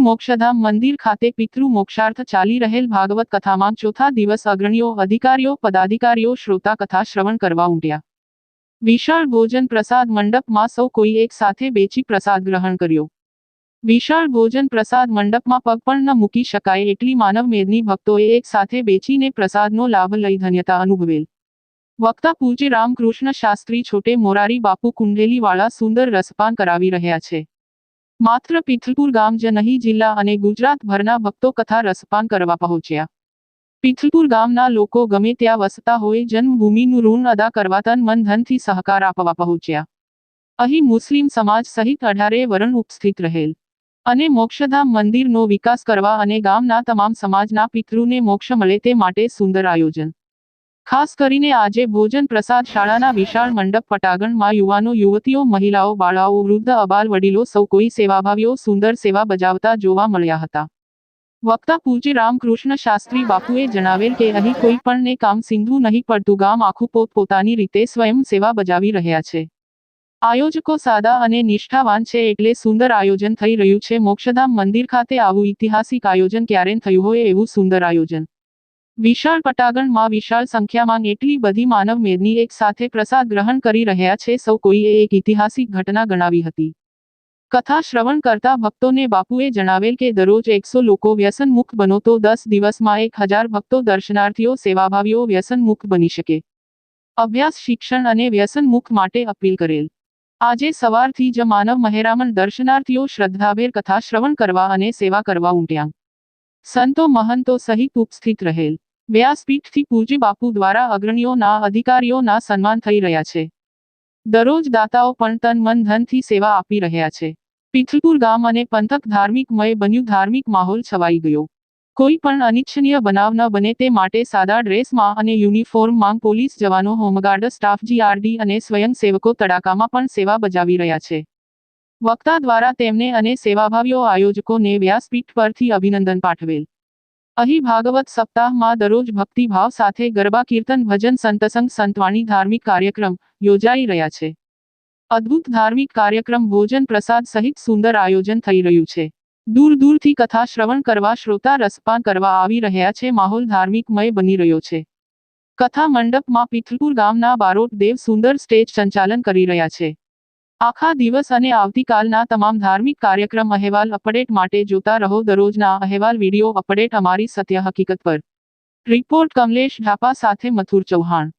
મોક્ષધામ મંદિર ખાતે પિતૃ મોક્ષાર્થ ચાલી રહેલ ભાગવત કથામાં ચોથા દિવસ અગ્રણીઓ, અધિકારીઓ, પદાધિકારીઓ, શ્રોતા કથા શ્રવણ કરવા ઉમટ્યા. વિશાળ ભોજન પ્રસાદ મંડપમાં સૌ કોઈ એક સાથે બેચી પ્રસાદ ગ્રહણ કર્યો. વિશાળ ભોજન પ્રસાદ મંડપમાં પગ પણ ન મૂકી શકાય એટલી માનવ મેદની ભક્તોએ એક સાથે બેચીને પ્રસાદનો લાભ લઈ ધન્યતા અનુભવેલ. વક્તા પૂજ્ય રામકૃષ્ણ શાસ્ત્રી છોટે મોરારી બાપુ કુંડેલીવાળા સુંદર રસપાન કરાવી રહ્યા છે. માત્ર પિથલપુર ગામ જ નહીં, જિલ્લા અને ગુજરાતભરના ભક્તો કથા રસપાન કરવા પહોંચ્યા. પિથલપુર ગામના લોકો ગમે ત્યાં વસતા હોય, જન્મભૂમિનું ઋણ અદા કરવા તન મન ધનથી સહકાર આપવા પહોંચ્યા. અહીં મુસ્લિમ સમાજ સહિત અઢારે વરણ ઉપસ્થિત રહેલ. અને મોક્ષધામ મંદિરનો વિકાસ કરવા અને ગામના તમામ સમાજના પિતૃને મોક્ષ મળે તે માટે સુંદર આયોજન. ખાસ કરીને આજે ભોજન પ્રસાદ શાળાના વિશાળ મંડપ પટાગણમાં યુવાનો, યુવતીઓ, મહિલાઓ, બાળાઓ, વૃદ્ધ, અબાલ વડીલો સૌ કોઈ સેવાભાવીઓ, સુંદર સેવા બજાવતા જોવા મળ્યા હતા. વક્તા પૂજ્ય રામકૃષ્ણ શાસ્ત્રી બાપુએ જણાવેલ કે અહીં કોઈ પણને કામ સિંધુ નહીં પડતું, ગામ આખું પોત પોતાની રીતે સ્વયં સેવા બજાવી રહ્યા છે. આયોજકો સાદા અને નિષ્ઠાવાન છે એટલે સુંદર આયોજન થઈ રહ્યું છે. મોક્ષધામ મંદિર ખાતે આવું ઐતિહાસિક આયોજન ક્યારે થયું હોય એવું સુંદર આયોજન વિશાળ પટાગણમાં વિશાળ સંખ્યામાં એટલી બધી માનવ મેદની એક સાથે પ્રસાદ ગ્રહણ કરી રહ્યા છે, સૌ કોઈએ એક ઐતિહાસિક ઘટના ગણાવી હતી. કથા શ્રવણ કરતા ભક્તોને બાપુએ જણાવેલ કે દરરોજ એકસો લોકો વ્યસન મુક્ત બનો તો દસ દિવસમાં એક હજાર ભક્તો દર્શનાર્થીઓ, સેવાભાવીઓ વ્યસન મુક્ત બની શકે. અભ્યાસ, શિક્ષણ અને વ્યસન મુક્ત માટે અપીલ કરેલ. આજે સવારથી જ માનવ મહેરામણ દર્શનાર્થીઓ શ્રદ્ધાભેર કથા શ્રવણ કરવા અને સેવા કરવા ઉમટ્યા. સંતો મહંતો સહિત ઉપસ્થિત રહેલ. વ્યાસપીઠથી પૂજ્ય બાપુ દ્વારા અગ્રણીઓના અધિકારીઓના સન્માન થઈ રહ્યા છે. દરરોજ દાતાઓ પણ તન મન ધનથી સેવા આપી રહ્યા છે. પિથલપુર ગામ અને પંથક ધાર્મિકમય બન્યું ધાર્મિક માહોલ છવાઈ ગયો. કોઈ પણ અનિચ્છનીય બનાવ ન બને તે માટે સાદા ડ્રેસમાં અને યુનિફોર્મ માંગ પોલીસ જવાનો હોમગાર્ડ સ્ટાફ જીઆરડી અને સ્વયંસેવકો તડાકામાં પણ સેવા બજાવી રહ્યા છે. વક્તા દ્વારા તેમને અને સેવાભાવીઓ આયોજકોને વ્યાસપીઠ પરથી અભિનંદન પાઠવેલ. અહીં ભાગવત સપ્તાહમાં દરરોજ ભક્તિભાવ સાથે ગરબા કીર્તન ભજન સંતસંગ સંતવાણી ધાર્મિક કાર્યક્રમ યોજાઈ રહ્યા છે. અદ્ભુત ધાર્મિક કાર્યક્રમ ભોજન પ્રસાદ સહિત સુંદર આયોજન થઈ રહ્યું છે. દૂર દૂરથી કથા શ્રવણ કરવા શ્રોતા રસપાન કરવા આવી રહ્યા છે માહોલ ધાર્મિકમય બની રહ્યો છે. કથા મંડપમાં પિથલપુર ગામના બારોટ દેવ સુંદર સ્ટેજ સંચાલન કરી રહ્યા છે. આખા દિવસ અને આવતીકાલના તમામ ધાર્મિક કાર્યક્રમ અહેવાલ અપડેટ માટે જોતા રહો દરરોજના અહેવાલ વીડિયો અપડેટ અમારી સત્ય હકીકત પર. રિપોર્ટ કમલેશ ઢાપા સાથે મથુર ચૌહાણ.